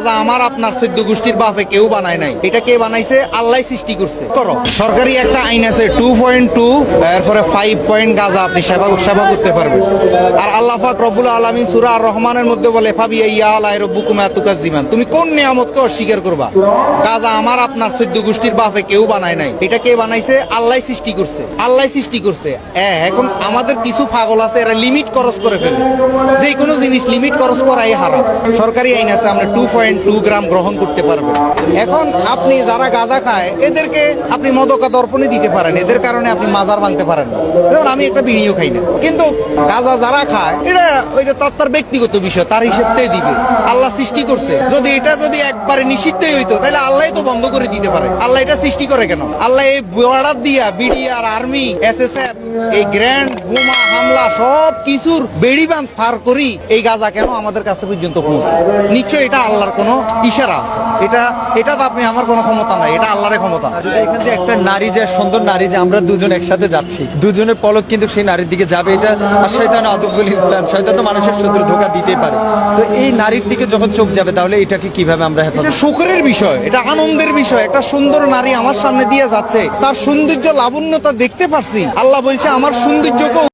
গাজা আমার আপনার চোদ্দ গোষ্ঠীর বাপে কেউ বানায় নাই। এটা কে বানাইছে? আল্লাহ সৃষ্টি করছে। করো। সরকারি একটা আইন আছে টু পয়েন্ট টু এরপরে ফাইভ পয়েন্ট গাজা, আপনি সেবা সেবা করতে পারবেন। আর আল্লাহ পাক রব্বুল আলমিন সুরা রহমানের মধ্যে বলে, ফাবি ইয়া আলাই রব্বুকুম আতুকাজ দিমান। তুমি কোন নিয়ামতকে অস্বীকার করবা? গাজা আমার আপনার চোদ্দ গোষ্ঠীর বাপে কেউ বানায় নাই। এটা কে বানাইছে? আল্লাহ সৃষ্টি করছে। আল্লাহ সৃষ্টি করছে। এখন আমাদের কিছু পাগল আছে, এরা লিমিট খরচ করে ফেলে। যে কোনো জিনিস লিমিট খরচ করাই হারাম। সরকারি আইন আছে, আমরা টু পয়েন্ট টু গ্রাম গ্রহণ করতে পারবেন। এখন আপনি যারা গাঁজা খায়, এদেরকে আপনি মদকা দর্পণে দিতে পারেন। এদের কারণে আপনি মাজার ভাঙতে পারেন না। যেমন আমি একটা বিড়িও খাই না। কিন্তু গাঁজা যারা খায়, এটা ওইটা তার তার ব্যক্তিগত বিষয়, তার হিসেবতেই দিবে। আল্লাহ সৃষ্টি করছে। যদি এটা যদি একবারে নিষিদ্ধই হইতো, তাহলে আল্লাহ তো বন্ধ করে দিতে পারে। আল্লাহ এটা সৃষ্টি করে কেন? আল্লাহ এই বর্ডার দিয়া বিডিআর আর্মি, এসএসএফ এই গ্র্যান্ড বোমা হামলা সব কিছুর বেড়ি বাঁধ পার করি এই গাজা কেন আমাদের কাছে পর্যন্ত পৌঁছে? নিশ্চয় এটা আল্লাহর কোনো ইশারা আছে। এটা এটা তো আপনি আমার কোনো ক্ষমতা নাই এটা আল্লাহর ক্ষমতা। এখান থেকে একটা নারী যে সুন্দর নারী যে আমরা দুজন একসাথে যাচ্ছি। দুজনের পলক কিন্তু সেই নারীর দিকে যাবে। এটা আর শয়তান আদবুল ইসলাম শয়তান তো মানুষের শত্রু ধোকা দিতেই পারে। তো এই নারীর দিকে যখন চোখ যাবে তাহলে এটাকে কীভাবে আমরা এটা হেফাজত শুকরের বিষয় এটা আনন্দের বিষয়। একটা সুন্দর নারী আমার সামনে দিয়ে যাচ্ছে তার সৌন্দর্য লাবণ্যতা দেখতে পারছি। আল্লাহ বলছে আমার সৌন্দর্যকে